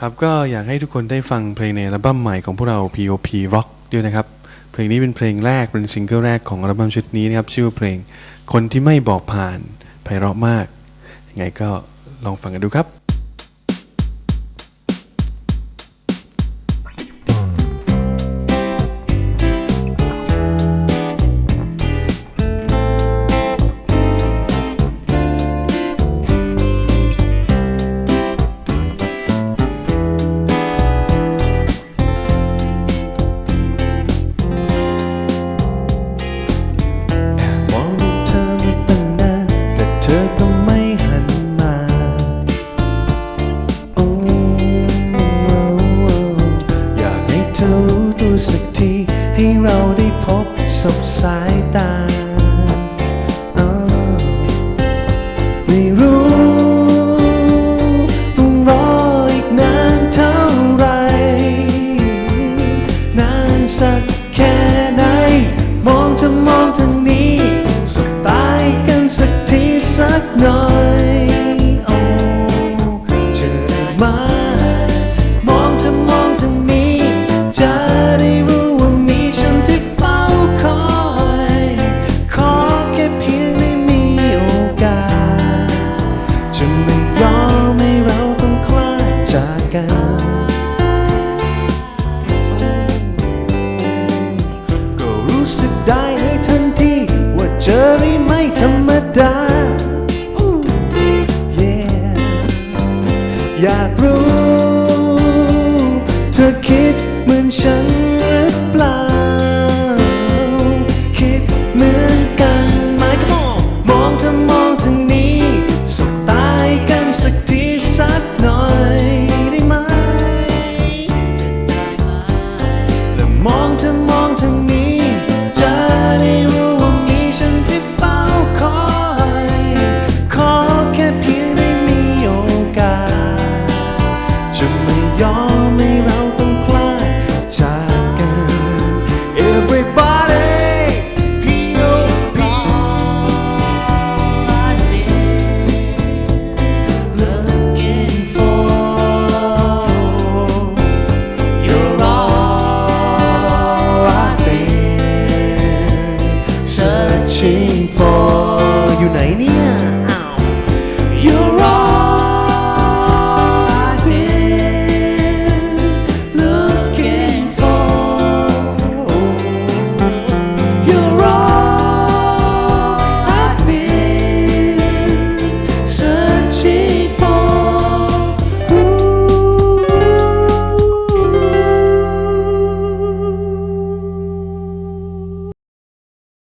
ครับก็อยากให้ทุกคนได้ฟังเพลงในอัลบั้มใหม่ของพวกเรา POP Rock ด้วยนะครับ เพลงนี้เป็นเพลงแรกเป็นซิงเกิลแรกของอัลบั้มชุดนี้นะครับชื่อว่าเพลงคนที่ไม่บอกผ่านไพเราะมากยังไงก็ลองฟังกันดูครับ น่อยโอ้จะได้ไหมมองเธอมองทางนี้ จะได้รู้ว่ามีฉันที่เฝ้าคอย ขอแค่เพียงได้มีโอกาสจะไม่ยอมให้เราต้องคลาดจากกันก็รู้สึกได้เลยทันทีว่าเจอได้ คิดเหมือนฉันหรือเปล่า คิดเหมือนกันไหมก็มองมองเธอมองทางนี้สบตายกันสักทีสักหน่อยได้ไหมและมองเธอมองทางนี้ จะได้รู้ว่ามีฉันที่เฝ้าคอย ขอแค่เพียงได้มีโอกาส จะไม่ยอมไม่รับ for อยู่ไหนเนี่ย You're